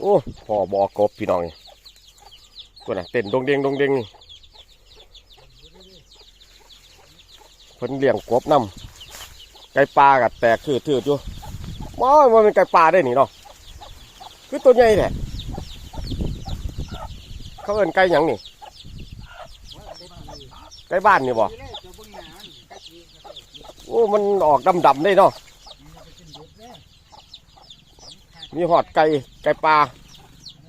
โอ้พอบอกบพี่น้องนี่ตัวน่ะเต้นดงเด้งดงเด้งนี่เพิ่นเลี้ยงกบน้ำไก่ปลากัดแตกถืดถืดอยู่ว้าวมันเป็นไก่ปลาได้นี่เนาะคือตัวใหญ่แหละเขาเอิ้นไก่หยังนี่ไก่บ้านนี่บ่ปีแรกโอ้มันออกดำๆได้เนาะ มันจะไปกินดุแน่ มีหอดไก่ไก่ปลา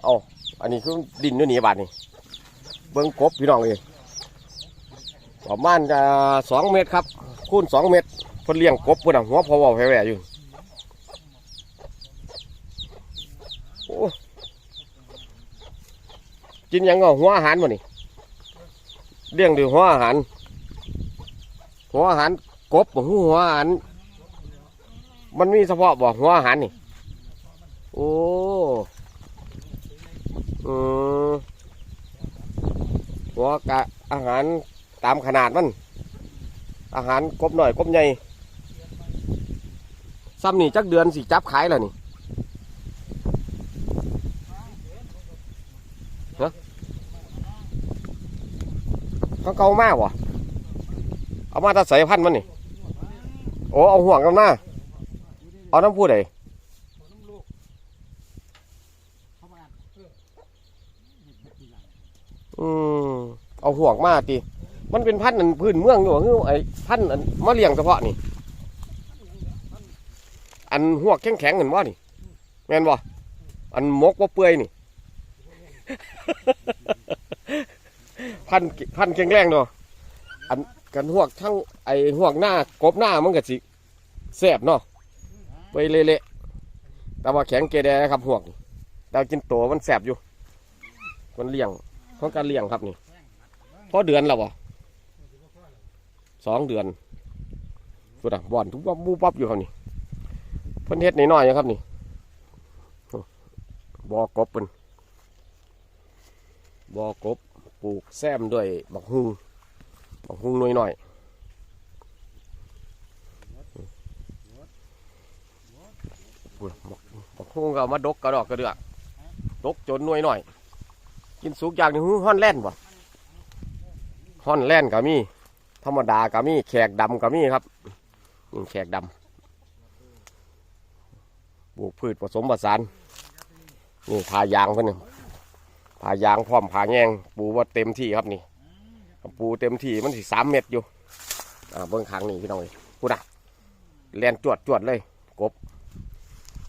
เอาอันนี้คือดินอยู่นี่บาดนี่เบิ้งกบพี่น้องเลยประมาณจะสองเมตรครับ คูณสองเมตรเพิ่นเลี้ยงกบเพิ่นน่ะหัวพอวาแผ่ๆอยู่โอ้กินยังก็หัวอาหารบ่นี่เลี้ยงด้วยหัวอาหาร หัวอาหารกบหัวอาหาร มันมีเฉพาะบ่หัวอาหารนี่ โอ้อืมหัวกะอาหารตามขนาดมัน อาหารกบหน่อยกบใหญ่ซ้ำนี่จักเดือนสิจับขายแล้วนี่ฮะเขาเก่ามากวะเอามาแตาใส่พันธุ์มันนี่ โอ้ เอาห่วงกันมาเอาน้ำพูดไดน้ำลูกเข้ามาเออเห็นแบบนี้ล่ะ อืมเอาห่วงมาตีมันเป็นพันธุ์อันพื้นเมืองอยู่คือไอ้พันธุ์อันมะเลี้ยงเฉพาะนี่ อันหวแข็งแข็งเห็นบ่นี่แม่นบ่อันมกว่าเปื่อยนี่ พันธุ์พันธุ์แข็งแรงเนาะอันกันหวทั้งไอ้หวหน้ากบหน้ามันก็สิแซ่บเนาะไปเละๆแต่ว่าแข็งเกแดครับหวแต่กินโตมันแซ่บอยู่ มันเลี้ยง ของการเลี้ยงครับนี่พอเดือนแล้วบ่สองเดือนสุดอะบ่อนทุบวับบูบับอยู่ครับนี่เพิ่นเฮ็ดน้อยๆอยู่ครับนี่บ่อกบเป็นบ่อกบปลูกแซมด้วยบักฮุงบักฮุงน้อยๆอุ้ยบักฮุงก็มาดกกระดอกกระเดือกดกจนน่วยหน่อย กินสุกอย่างนึงฮือฮ้อนแล่นบ่ฮ้อนแล่นก็มี ธรรมดาก็มี แขกดำก็มีครับนี่แขกดำปลูกพืชผสมผสานนี่พายางเพิ่นนี่พายางพร้อมพาแยงปูว่าเต็มที่ครับนี่ปูเต็มที่มันสิสามเม็ดอยู่อ่าเบื้องข้างนี่พี่น้องเอ้ยพูด่ะแลนจวดจวดเลย กบ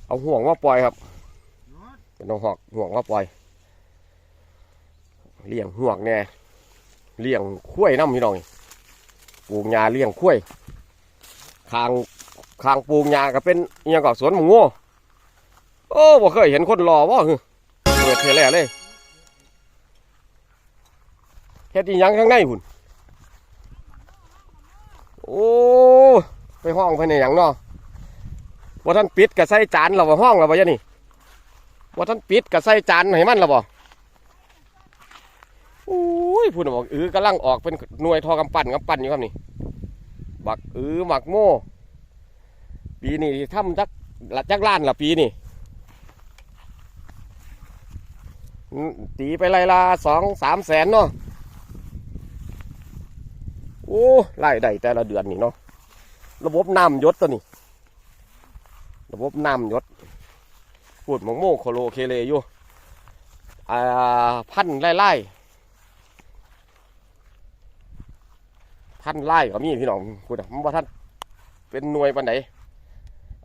เอาห่วงมาปล่อยครับเป็นเอาหอกห่วงมาปล่อย เลี้ยงหวงแน่เลี้ยงข้วยน้ำพี่น้องปลูกหญ้าเลี้ยงข้วยคางคางปลูกหญ้าก็เป็นยังก็สวนหมูโง่โอ้บ่เคยเห็นคนรอวะคือเปิดเทแล่เลยเฮ็ดอีหยังข้างในหุ่นโอ้ไปห้องไปในหยังเนาะว่าท่านปิดกับใส่จานเราบ่ห้องเราบ่ยะนี่ว่าท่านปิดกับใส่จานให้มันเราบ่อุ้ ยพูดบอกเออกำลังออกเป็นหน่วยทอกำปั้นกำปั้นอยู่ครับนี่บักเออหมักโม่ปีนี้ทำจักละจักล้านละปีนี่ตีไปไรละสองสามแสนเนาะโอ้ไล่ได้แต่ละเดือนนี่เนาะระบบน้ำยศตัวนี้ ระบบน้ำยศพูดหมกโม่โคโลเคเลอยู่อ่าพันไล่ไล่ ท่านไล่ก็มีพี่น้องคุณอะว่าท่านเป็นหน่วยปันไหน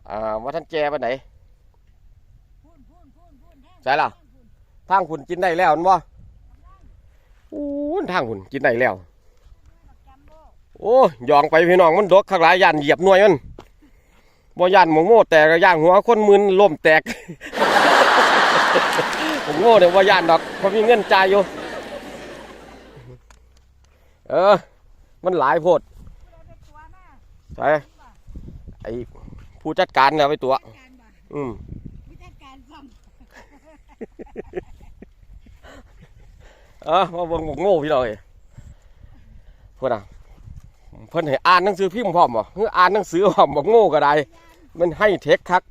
อ่าว่าท่านแก่ปันไหนใช่ล่ะทางคุณกินได้แล้วนั่นบ่อู้ทางคุณกินได้แล้ว โอ้ยยองไปพี่น้องมันดกข้างหลายยันเหยียบหน่วยมันบ่ยันหมงโม่แตกก็ย่างหัวคนมึนล่มแตกผมโง่เนี่ยว่ายันดอกเพราะมีเงินจ่ายอยู่ เออ มันหลายโพดใช่ไอ้ผู้จัดการเนี่ยไปตัว อืมวิธีการซ่อมเออมาเบิ่งบอกโง่พี่น้องเอ้ยเพิ่นอะเพิ่นให้อ่านหนังสือพิมพ์พร้อมบ่คืออ่านหนังสือพร้อมบอกโง่ก็ได้ มันให้เทคคัก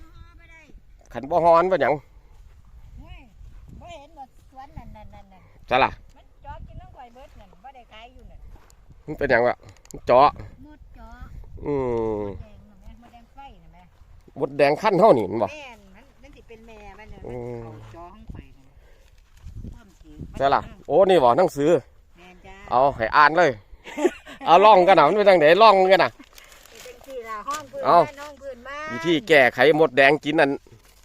มาหาไปได้ขันบ่ฮ้อนบ่หยังเฮ้ยบ่เห็นบ่สวนนั่นนั่นนั่นนั่นจ้ะล่ะ มันเป็นหยังวะเจาะมดจออืมแดงน่ะแม่มดแดงไฟน่ะแม่มดแดงขั้นเท่านี่มันบ่แม่นมันมันสิเป็นแม่มันน่ะอืมเอาจอของข่อยนั่นความสิจ้ะล่ะ โอ้นี่บ่หนังสือ แม่นจ้าเอาให้อ่านเลย เอาล่องกันนะมันเป็นจังไดล่องกันนะ เป็นสี่ล่ะห้องพื้นเอา บ้านห้องพื้นบ้านวิธีแก้ไขมดแดงกินนั่น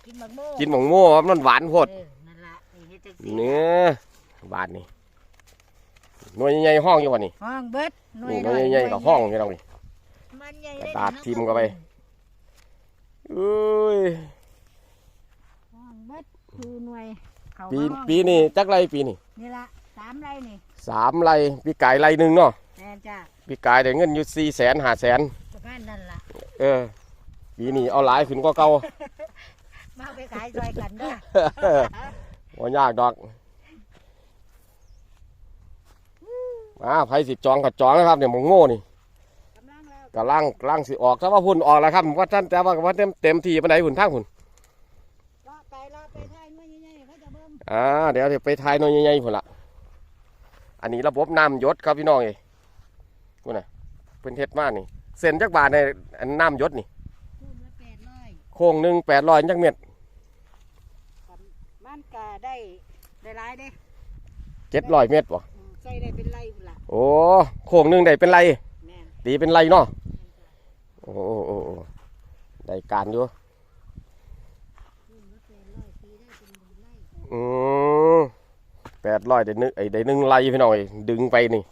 กินบักโม่กินหมองโม่ครับมันหวานโพดเออนั่นล่ะนี่เฮ็ดจังซี่เนื้อบาดนี่ หน่วยใหญ่ๆห้องอยู่วะนี่ห้องเบิดนี่หน่วยใหญ่ๆกับห้องอยู่ตรงนี้มันใหญ่กระได้ดาษทิ่มเข้าไปเอ้ยห้องเบิดคือหน่วยเข้าปีมาห้องปีนี้จักไรปีนี่นี่ล่ะสามไร่นี่สามไรปีกายไรหนึ่งเนาะแม่นจ้าปีกายได้เงินอยู่สี่แสนห้าแสนประมาณนั้นล่ะเออปีนี้เอาหลายขึ้นก็เก่ามาเอาไปขายซอยกันเด้อว่ายากดอก มาไผสิจองกับจองนะครับเนี่ยหมองโง่นี่กำลังแล้วกำลังกำลังสิออกถ้าว่าพุ่นออกแล้วครับว่าท่านแต่ว่าว่าเต็มเต็มที่ปานใดหุ่นทางหุ่นรอไปรอไปทายมันใหญ่ๆเขาจะเบิ่งอ่าเดี๋ยวเดี๋ยวไปทายหน้อยใหญ่ๆพุ่นละอันนี้ระบบน้ำหยศครับพี่น้องเอ้ยพุ่นน่ะเป็นเฮ็ดมานี่เส้นจักบาทในอันน้ำหยศนี่คูณละแปดร้อยโค้งหนึ่งแปดร้อยจักเม็ดมันก็ได้ได้หลายเด้เจ็ดร้อยเม็ดบ่อืมใส่ได้เป็นไรพุ่นล่ะ โอ้โค้งหนึ่งได้เป็นไรแม่นตีเป็นไรเนาะโอ้โอ้โอ้โอ้ได้การอยู่คูณละแปดร้อยตีได้เป็นหนึ่งไร่อืมแปดร้อยได้หนึ่งไอ้ได้หนึ่งไรพี่น้องเอ้ยดึงไปนี่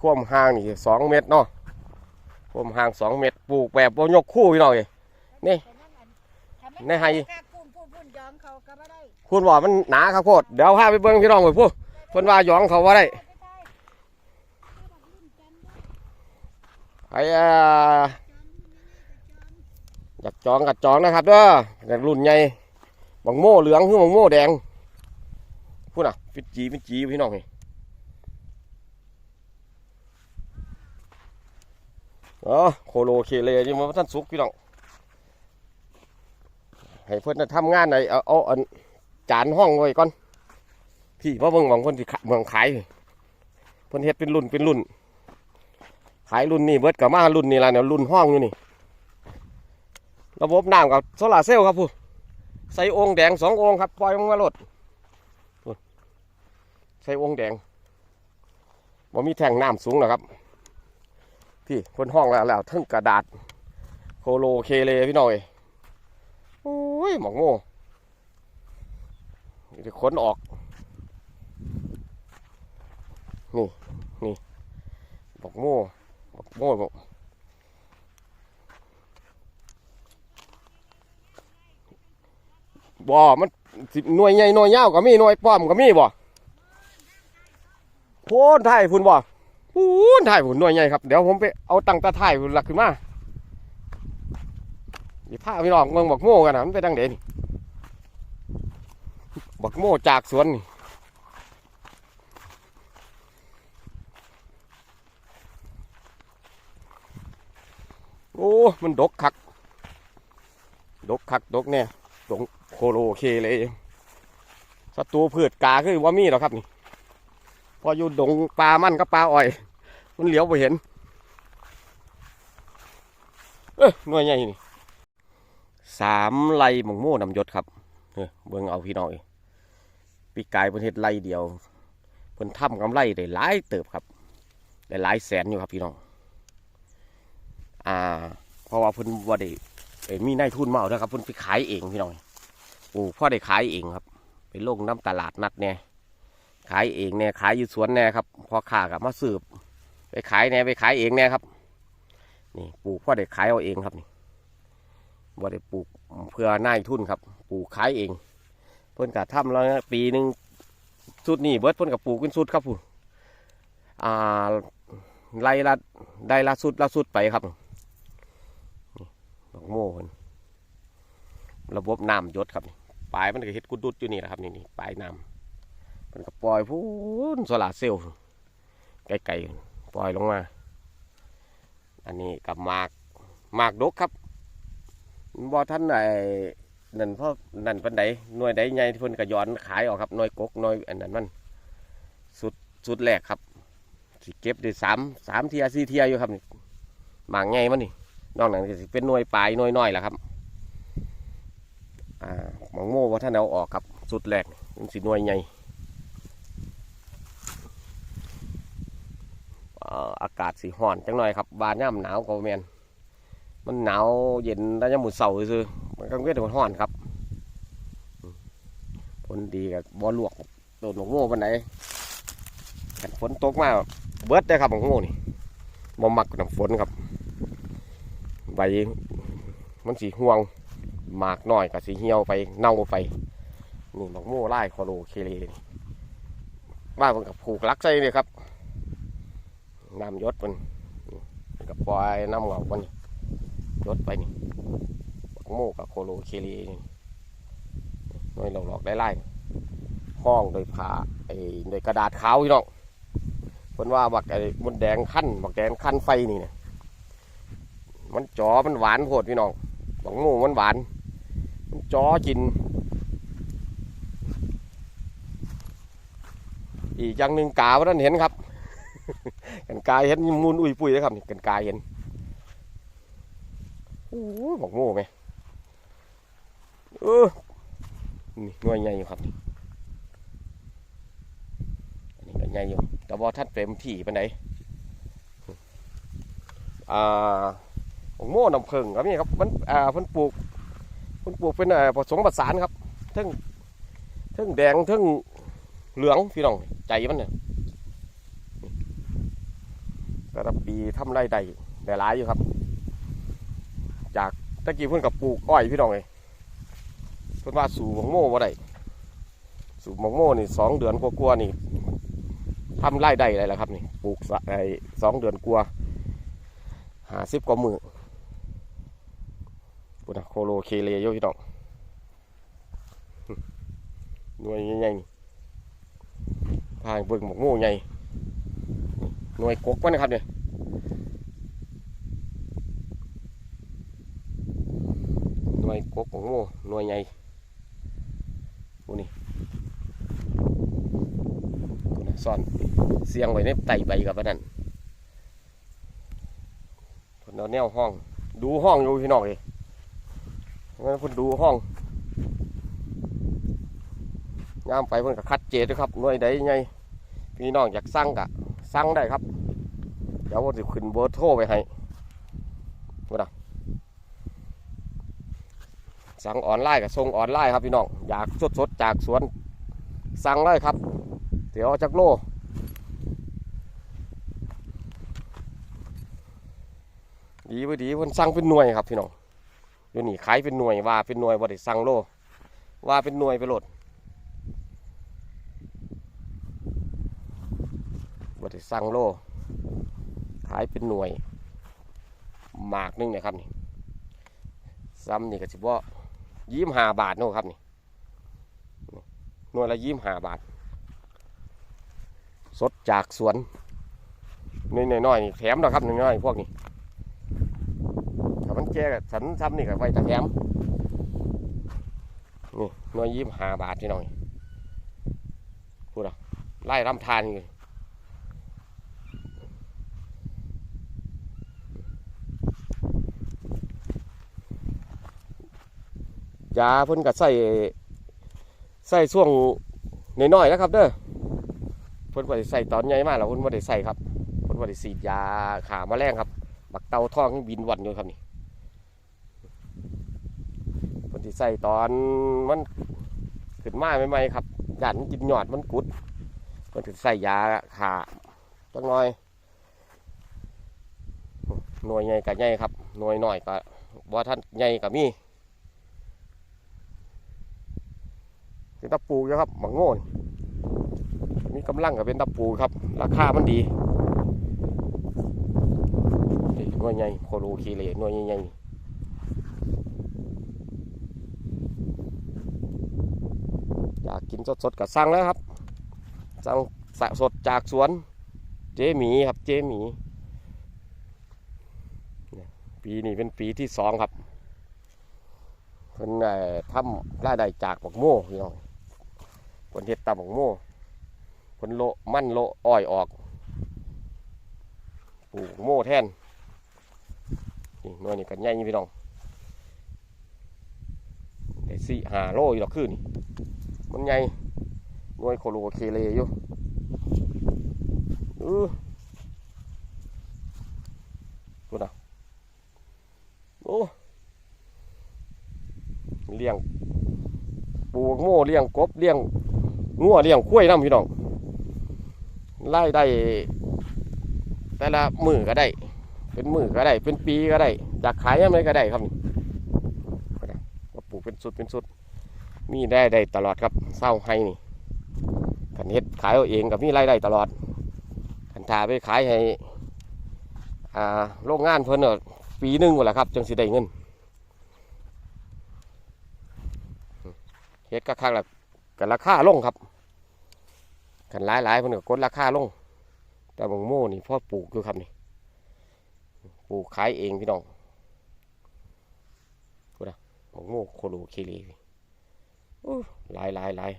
ความห่างนี่สองเมตรเนาะความห่างสองเมตรปลูกแบบบ่ยกคู่พี่น้องเอ้ยนี่แต่นั่นอันถ้ามัในไฮกล้าพูนพูนพูนยอมเขาก็บ่ได้คุณว่ามันหนาครับโคตรเดี๋ยวพาไปเบิ่งพี่น้องไปพูดเพิ่นว่าหยองเขาว่าได้ ไปอ้เอ่ออยากจองกับจองนะครับเด้อแต่รุ่นใหญ่บังโม่เหลืองคือบังโม่แดงพูดน่ะฟิจีฟิจีพี่น้องนี่อ๋อโคโลเคเลนี่มันบ่ท่านสุกพี่น้องให้เพิ่นน่ะทำงานหนเอาเอาอันจานห้องไว้ก่อนพี่เพราะเบิ่งหวังเพิ่นสิขะเมืองขายเพิ่อนเฮ็ดเป็นรุ่นเป็นรุ่น ขายรุ่นนี้เบิดกับมารุ่นนี้ละเนี่ยรุ่นห้องอยู่นี่ ระบบน้ำกับโซลาเซลล์ครับผู้ใส่องค์แดงสององค์ครับปล่อยมันมาลดใส่องค์แดงว่ามีแทงน้ำสูงหรอครับ พี่คนห้องแล้วแล้วทั้งกระดาษ โคโลเคเลพี่น้อยโอ้ยหมอกโม่เดี๋ยวขนออกนี่นี่บอกโม่บอกโม่ บอกบ่มันสิหน่วยใหญ่หน่วยยาวก็มีหน่วยป้อมก็มีบ่พูนถ่ายพุ่นบ่พูนถ่ายพุ่นหน่วยใหญ่ครับเดี๋ยวผมไปเอาตังตาถ่ายหลักขึ้นมานี่พาพี่น้องเมืองบอกโม่กันนะมันไปดังเด่นบอกโม่จากสวนนี่ โอ้ มันดกคัก ดกคักดกเนี่ยดงโคโลเคเลยศัตรูพืชกาคือว่ามีหรอครับนี่พออยู่ดงปลามันกับปลาอ้อย มันเหลียวไปเห็น เอ้ยหน่วยใหญ่นี่สามไล่หมงโม่นำยศครับเออเบิ่งเอาพี่น้องเอ้ยปีกายประเทศไล่เดียวเพิ่นทำกำไรได้หลายเติบครับได้หลายแสนอยู่ครับพี่น้อง อ่า เพราะว่าเพิ่นว่าได้มีนายทุนมาเอานะครับเพิ่นไปขายเองพี่น้องโอ้พ่อได้ขายเองครับไปลงน้ำตลาดนัดเนี่ยขายเองเนี่ยขายอยู่สวนเนี่ยครับพอขากับมาสืบ ไปขายเนี่ยไปขายเองเนี่ยครับ นี่ปลูกพ่อได้ขายเอาเองครับนี่ว่าได้ปลูกเพื่อนายทุนครับ ปลูกขายเอง เพิ่นกะทำแล้วนะปีหนึ่งสุดนี่เบิดเพิ่นกับปลูกเป็นสุดครับผู้อ่าไล่ละได้ละสุดละสุดไปครับ โม่นระบบน้ำยศครับนี่ปลายมันก็เฮ็ดกุดดุดอยู่นี่แหละครับนี่นี่ปลายน้ำมันก็ปล่อยพูนโซลาเซลล์ไกลๆปล่อยลงมา อันนี้กับหมากหมากดกครับบ่ท่านไอ้นั่นเพราะนั่นเปันใดหน่วยใดใหญ่ที่เพิ่นก็ย้อนขายออกครับหน่วยกกหน่วยอันนั้นมันสุดสุดแรกครับสิเก็บได้สามสามเทียสี่เทียอยู่ครับนี่หมางไงมันนี่ นอกนั้นก็สิเป็นหน่วยปลายหน่วยน้อยแหละครับอ่าหมองโม่ว่าท่านเอาออกครับสุดแรกมันสิหน่วยใหญ่อากาศสีห้อนจังหน่อยครับบานย่ำหนาวก็บ่แมนมันหนาวเย็นแล้วยามมื้อเสาซื่อมันก็เวียนหัวห้อนครับผลดีกับบ่ลวกโดนหมองโม่ปานไหนฝนตกมาเบิดได้ครับหมองโม่นี่บ่มักน้ำฝนครับ ใบมันสีห่วงหมากหน้อยกับสีเหี่ยวไปเน่าไปนี่หมองโม่ไล่คอโลเคเลนี่บ้านมันกับผูกลักใจเลยครับน้ำยศมันกับปล่อยน้ำเหงามันยศไปนี่หมองโม่กับโคโลเคเลนี่น้อยหลอกๆได้ไล่ห้องโดยผ่าไอ้โดยกระดาษขาวพี่น้องเพิ่นว่าบักไอ้มดแดงขั้นบักแดงขั้นไฟนี่เนี่ย มันจอมันหวานโพดพี่น้องหมองโม่มันหวาน มันจอกิน อีกอย่างหนึ่งกาว่าท่านเห็นครับ กันกายเห็นมูลอุ้ยปุยนะครับนี่กันกายเห็นโอ้หบอกโง่ไหมเออนี่หน่วยใหญ่อยู่ครับนี่อันนี้ก็ใหญ่อยู่แต่ว่าท่านเต็มที่ปานไหนอ่า บอกโม่น้ำผึ้งครับนี่ครับมันอ่าเพิ่นปลูกมันปลูกเป็นอ่อผสมผสานครับทั้งทั้งแดงทั้งเหลืองพี่น้องใจมันเนี่ยแต่ละปีทำไรได้ได้หลายอยู่ครับ จากตะกี้เพิ่นกับปลูกอ้อยพี่น้องเลยเพิ่นว่าสู่หมองโม่บ่ได้สู่หมองโม่นี่สองเดือนกว่าๆนี่ทำไรได้เลยแหละครับนี่ปลูกสะไอ้สองเดือนกว่าหาสิบกว่ามือ ปุ่นะโคโลเคเลโยพี่น้องหน่วยใหญ่ๆทางเบิ่งหมกโม่ใหญ่หน่วยกกมันนะครับเนี่ยหน่วยกกของโม่หน่วยใหญ่ปูนี่ปูนะซ่อนเสียงไว้ในไตใบกับนนั้นคนเอาแนวห้อง ดูห้องอยู่พี่น้องเอย งั้นคุณดูห้องยามไปเพิ่นก็คัดเจดด้วยครับหน่วยใดไงพี่น้องอยากสั่งกะสั่งได้ครับ เดี๋ยวผมจะขึ้นเบอร์โทรไปให้ว่าดสั่งออนไลน์กับส่งออนไลน์ครับพี่น้องอยากสดๆจากสวนสั่งเลยครับ เดี๋ยวเอาจักโลดีบ่ดีเพิ่นสั่งเป็นหน่วยครับพี่น้อง อยู่นี่ขายเป็นหน่วยว่าเป็นหน่วยบ่ได้สั่งโล ว่าเป็นหน่วยไปโหลดบ่ได้สั่งโล ขายเป็นหน่วย หมากนึงเนี่ยครับนี่ซ้ำนี่ก็สิบ่ายี่สิบห้าบาทโน่ครับนี่หน่วยละยี่สิบห้าบาท สดจากสวนนี่น้อยๆนี่แถมนะครับน้อยๆพวกนี้ แก่สันซ้ำนี่กับไว้ตะแคมนี่น่วยยี่ห้าบาทพี่น้องพูดอะไล่รำทานเลยยาเพิ่นก็ใส่ใส่ช่วงน้อยๆนะครับเด้อเพิ่นบ่ได้ใส่ตอนใหญ่มากแล้วเพิ่นบ่ได้ใส่ครับเพิ่นบ่ได้ฉีดยาขาแมลงครับบักเตาทองยังบินวันอยู่ครับนี่คนที่ ใส่ตอนมันขึ้นมาใหม่ๆครับยันกินหยอดมันกุดคนที่ใส่ยาขาจังน้อยหน่วยใหญ่กับใหญ่ครับหน่วยหน้อยก็บ่ท่านใหญ่กับมีเป็นตะปูอยู่ครับหมังโง่นมีกำลังกับเป็นตะปูครับ ราคามันดีหน่วยใหญ่โคโลคีเลหน่วยใหญ่ๆอยากกินสดๆกับสั่งแล้วครับ สั่งสะสดจากสวนเจหมีครับเจหมีเนี่ยปีนี้เป็นปีที่สองครับเพิ่นเอ่อทำรายได้จากบักโม่พี่น้องเพิ่นเฮ็ดตาบักโม่เพิ่นโลมันโลอ้อยออกปลูกโม่แทนนี่น่วยนี่กันใหญ่นี่พี่น้องได้สี่หาโลอยู่ดอกคือนี่ มันใหญ่หน่วยโคโลเคเลอยู่เออพูนะโอ้เลี้ยงปูกโม่เลี้ยงกบเลี้ยงงัวเลี้ยงข้วยน้ำพี่น้องไล่ได้แต่ละมือก็ได้ เป็นมือก็ได้ เป็นปีก็ได้อยากขายยังไงก็ได้ครับนี่ปลูกเป็นสุดเป็นสุด มีได้ได้ตลอดครับเศร้าให้นี่ขันเฮ็ดขายเอาเองกับมีรายได้ตลอดขันทาไปขายให้อ่าโรงงานเพิ่นเนอปีหนึ่งหมดแหละครับจังสิได้เงินเฮ็ดก็ข้างละกันราคาลงครับกันหลายหลายเพิ่นก็กดราคาลง แต่บางโม่นี่พ่อปลูกอยู่ครับนี่ปลูกขายเองพี่น้องพูนะบางโม่โคโลเคลี หลายหลายหลาย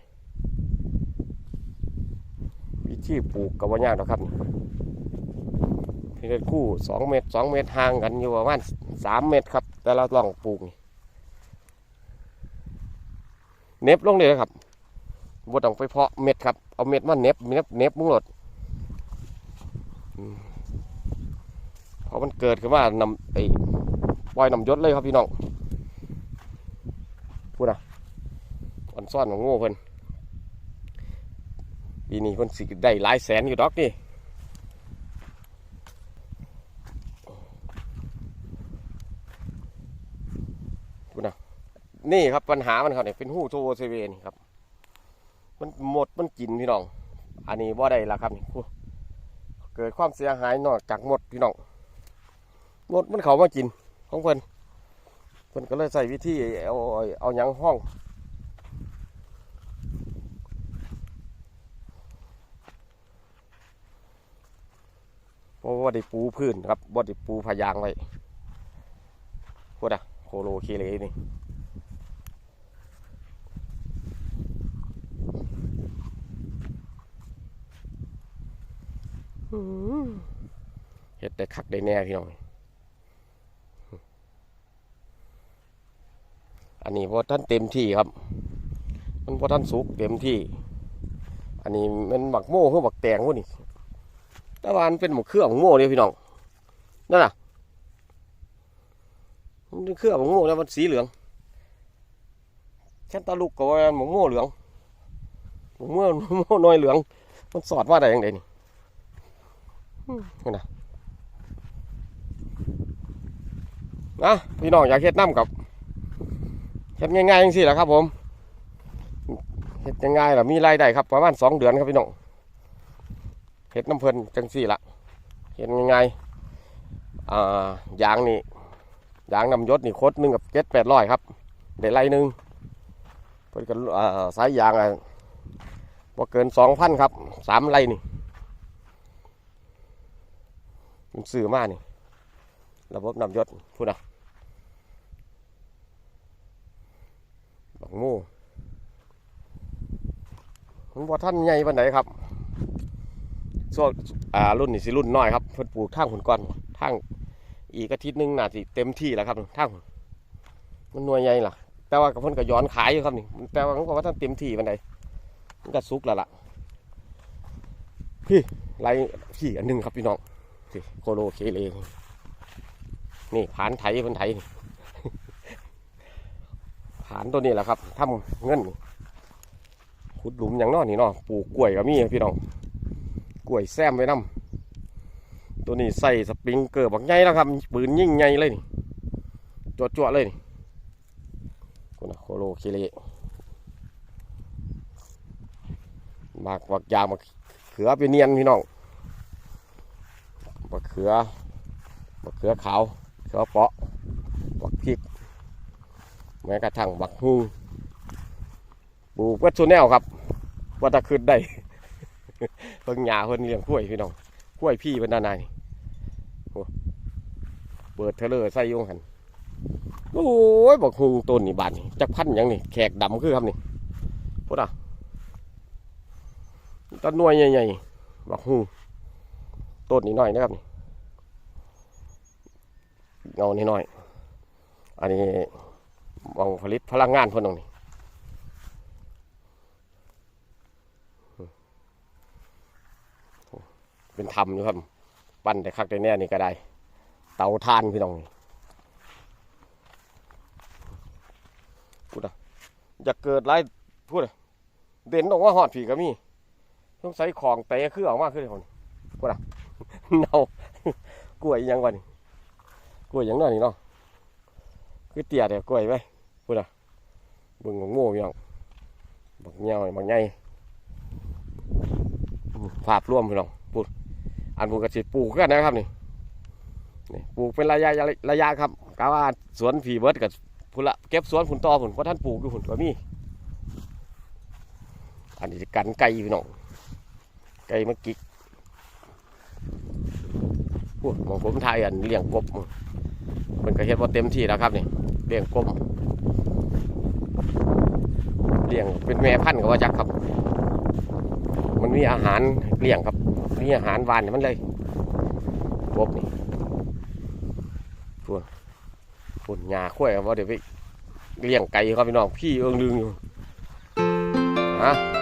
วิธีปลูกกับว่ายากหรอกครับเล็คู่สองเมตรสองเมตรห่างกันอยู่ประมาณสามเมตรครับ แต่เราลองปลูกเน็บลงเลยนะครับบดต้องไปเพาะเม็ดครับ เอาเม็ดมาเน็บเน็บเน็บมุ้งหลดเพราะมันเกิดขึ้นมานำไอ้ปล่อยนำยศเลยครับพี่น้องพูดนะ อันซ่อนของโง่เพิ่นปีนี้เพิ่นสิได้หลายแสนอยู่ดอกนี่พูดนะนี่ครับปัญหามันครับเนี่ยเป็นหูโทโวเซเวนี่ครับ มันหมดมันกินพี่น้อง อันนี้บ่ได้ละครับนี่เกิดความเสียหายนอกจากหมดพี่น้องหมดมันเขามากินของเพิ่นเพิ่นก็เลยใส่วิธีเอาเอาหยังห้อง ราะว่าได้ปูพื้นครับบ่ได้ปูพยางไว้พวดอะโคโลเคเลนี่เฮ็ดได้คักได้แน่พี่น้อง อันนี้พอท่านเต็มที่ครับ มันพอท่านสุกเต็มที่ อันนี้มันบักโม่คือบักแตงพวกนี้ แต่วานเป็นหมกเครื่องของโม่เลยพี่น้องนั่นน่ะมันเครื่องของโม่แล้วมันสีเหลืองแค่ตาลุกก็ว่าหมกโม่เหลืองหมกโม่โม่น้อยเหลือง มันสอดว่าได้ยังไงนี่นี่นะนะพี่น้องอยากเฮ็ดน้ำกับเฮ็ดง่ายๆจังซี่แหละครับผมเฮ็ดง่ายๆล่ะมีรายได้ครับประมาณสองเดือนครับพี่น้อง เฮ็ดน้ำเพลินจังซี่ละเฮ็ดง่ายๆอ่ายางนี่ยางนำยศนี่โคตรหนึ่งกับเจ็ดแปดร้อยครับได้ไรหนึ่งเพิ่นก็อ่าสายยางอะบ่เกินสองพันครับสามไรนี่มันซื้อมานี่ ระบบนำยศพูดนะบักม่มันว่าท่านใหญ่ปานไหนครับ ส่วนอ่ารุ่นนี่สิรุ่นน้อยครับเพิ่นปลูกทางหุ่นก้อนทางอีกอาทิตย์หนึงน่าสิเต็มที่แล้วครับทางมันหน่วยใหญ่ล่ะ แต่ว่ากับเพิ่นก็ย้อนขายอยู่ครับนี่แต่ว่ามันก็ว่าท่านเต็มที่ปานใดมันก็สุกแล้วล่ะพี่ไรพี่อันหนึงครับพี่น้องสิโคโลเคเลนี่ผานไถเป็นไถนี่ผานตัวนี้แหละครับทำเงินขุดหลุมอย่างนอนี่เนาะปลูกกล้วยก็มีพี่น้อง กล้วยแซมไว้นํตัวนี้ใส่สปริงเกอร์บักใหญ่แล้วครับปืนยิ่งใหญ่เลยนี่จวดจวดๆเลยนี่คุณนะโคโลเคเลบากบักยางบักเขือเป็นเนียนพี่น้องบักเขือบักเขือขาวเขือเปาะบักพริกแม้กระทั่งบักฮูปลูกวัดโซแนลครับว่าจะขึ้นได้ เพิ่งหยาเพิ่นเลี้ยงกล้วยพี่น้องกล้วยพี่เป็นด้านในโอ้เปิดเทเลอร์ใส่ยงหันโอ้ยบอกหุงต้นนี่บาดนี่จักพันยังนี่แขกดำคือครับนี่พูดอะต้นหน่วยใหญ่ๆบอกหุงต้นนี้หน่อยนะครับนี่เงาหน่อยอันนี้มองผลิตพลังงานพ่นตรงนี้ เป็นธรรมอยู่ครับ ปั้นแต่คักแต่แน่นี่ก็ได้ เตาทานพี่น้องพูดอะอยากเกิดไรพูดอะเด่นออกว่าหอดผีก็มีต้องใส่ของเตะคือออกมาคือคนพูดอะเน่ากล้วยยังวะนี่กล้วยยังเนาะนี่เนาะคือเตี้ยแต่กล้วยไปพูดอะบิ่งของโง่พี่น้องบักเงี้ยวบักใหญ่อืมภาพร่วมพี่น้องพูด อันพูดกระสิปลูกกันนะครับนี่นี่ปลูกเป็นระยะระยะครับกาว่าสวนผีเบิร์ดกับพุ่นละเก็บสวนผุนต่อผุนเพราะท่านปลูกอยู่ผุนก็มีอันนี้จะกันไก่พี่น้องไก่มันกิกพวกมองผมทายอันเลี้ยงกบมันก็เฮ็ดว่าเต็มที่แล้วครับนี่เลี้ยงกบเลี้ยงเป็นแม่พันธุ์ก็ว่าจักครับ มีอาหารเลี้ยงครับ มีอาหารหวานมันเลยกบนี่ฝุ่นหญ้าข้วยว่าเดี๋ยวไปเลี้ยงไก่ครับพี่น้องพี่เอิงลึงอยู่ฮะ